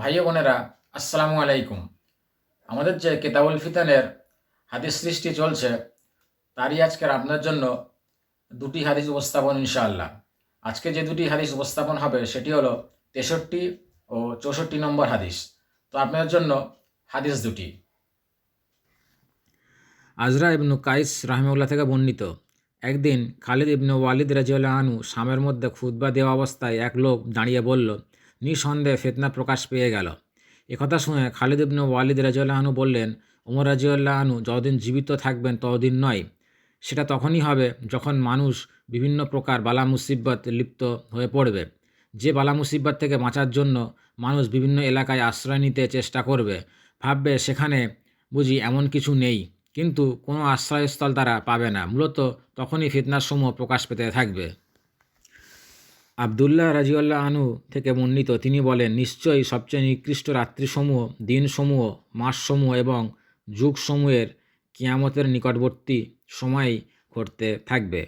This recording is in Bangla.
ভাই বোনেরা, আসসালামু আলাইকুম। আমাদের যে কেতাবুল ফিতানের হাদিস সৃষ্টি চলছে, তারই আজকের আপনার জন্য দুটি হাদিস উপস্থাপন ইনশাআল্লাহ। আজকে যে দুটি হাদিস উপস্থাপন হবে, সেটি হলো তেষট্টি ও চৌষট্টি নম্বর হাদিস। তো আপনার জন্য হাদিস দুটি। আজরা ইবনু কাইস রাহমেউল্লাহ থেকে বর্ণিত, একদিন খালিদ ইবনু ওয়ালিদ রাজিউল্লাহ আনু শামের মধ্যে খুতবা দেওয়া অবস্থায় এক লোক দাঁড়িয়ে বলল নিঃসন্দেহে ফেতনা প্রকাশ পেয়ে গেল। একথা শুনে খালিদ ইবনু ওয়ালিদ রাজিউল্লাহ আনু বললেন, ওমর রাজিউল্লাহ আনু যতদিন জীবিত থাকবেন ততদিন নয়। সেটা তখনই হবে যখন মানুষ বিভিন্ন প্রকার বালা মুসিবত লিপ্ত হয়ে পড়বে। যে বালা মুসিবত থেকে বাঁচার জন্য মানুষ বিভিন্ন এলাকায় আশ্রয় নিতে চেষ্টা করবে। ভাববে সেখানে বুঝি এমন কিছু নেই। কিন্তু কোনো আশ্রয়স্থল তারা পাবে না। মূলত তখনই ফিতনার সমূহ প্রকাশ পেতে থাকবে। আবদুল্লাহ রাজিউল্লাহ আনু থেকে বর্ণিত তিনি বলেন, নিশ্চয়ই সবচেয়ে নিকৃষ্ট রাত্রিসমূহ, দিনসমূহ, মাসসমূহ এবং যুগসমূহের কিয়ামতের নিকটবর্তী সময় ঘটতে থাকবে।